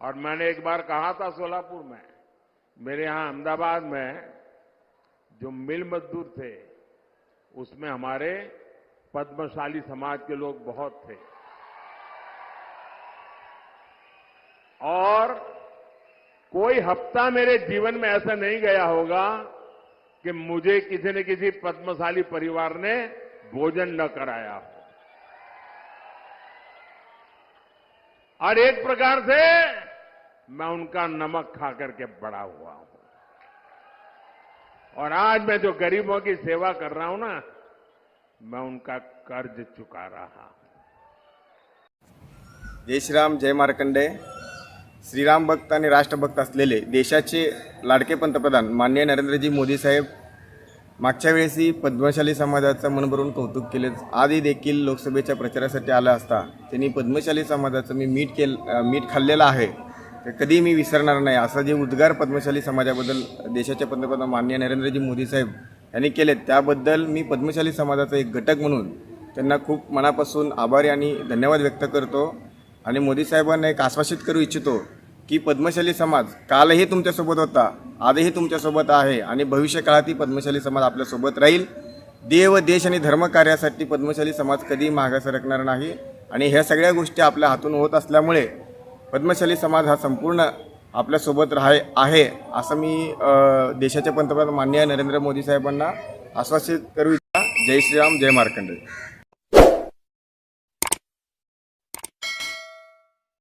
और मैंने एक बार कहा था सोलापुर में, मेरे यहाँ अहमदाबाद में जो मिल मजदूर थे, उसमें हमारे पद्मशाली समाज के लोग बहुत थे। और कोई हफ़्ता मेरे जीवन में ऐसा नहीं गया होगा कि मुझे किसी न किसी पद्मशाली परिवार ने भोजन न कराया हो। और एक प्रकार से मैं उनका नमक खा करके बड़ा हुआ हूँ। और आज मैं जो गरीबों की सेवा कर रहा हूँ ना, मैं उनका कर्ज चुका रहा हूँ। जय श्रीराम, जय मार्कंडे। श्रीराम भक्त आणि राष्ट्रभक्त देशाचे लाडके पंतप्रधान माननीय नरेंद्रजी मोदी साहेब मागच्या वेळेसही पद्मशाली समाजाचं मनभरून कौतुक केले. आधी देखील लोकसभेच्या प्रचारासाठी आला असता त्यांनी पद्मशाली समाजाचं मी मीठ केल, मीठ खाल्लेलं आहे. ते कधीही मी विसरणार नाही. असं जे उद्गार पद्मशाली समाजाबद्दल देशाचे पंतप्रधान माननीय नरेंद्रजी मोदी साहेब यांनी केलेत त्याबद्दल मी पद्मशाली समाजाचा एक घटक म्हणून त्यांना खूप मनापासून आभारी आणि धन्यवाद व्यक्त करतो. आणि मोदी साहेबांना एक आश्वासित करू इच्छितो की पद्मशाली समाज कालही तुमच्यासोबत होता आजही तुमच्यासोबत आहे आणि भविष्यकाळातही पद्मशाली समाज आपल्यासोबत राहील. देव देश आणि धर्मकार्यासाठी पद्मशाली समाज कधी मागे सरकणार नाही. आणि ह्या सगळ्या गोष्टी आपल्या हातून होत असल्यामुळे पद्मशाली समाज हा संपूर्ण आपल्यासोबत राहाय आहे असं मी देशाचे पंतप्रधान माननीय नरेंद्र मोदी साहेबांना आश्वासित करू इच्छा जय श्रीराम जय मार्कंडे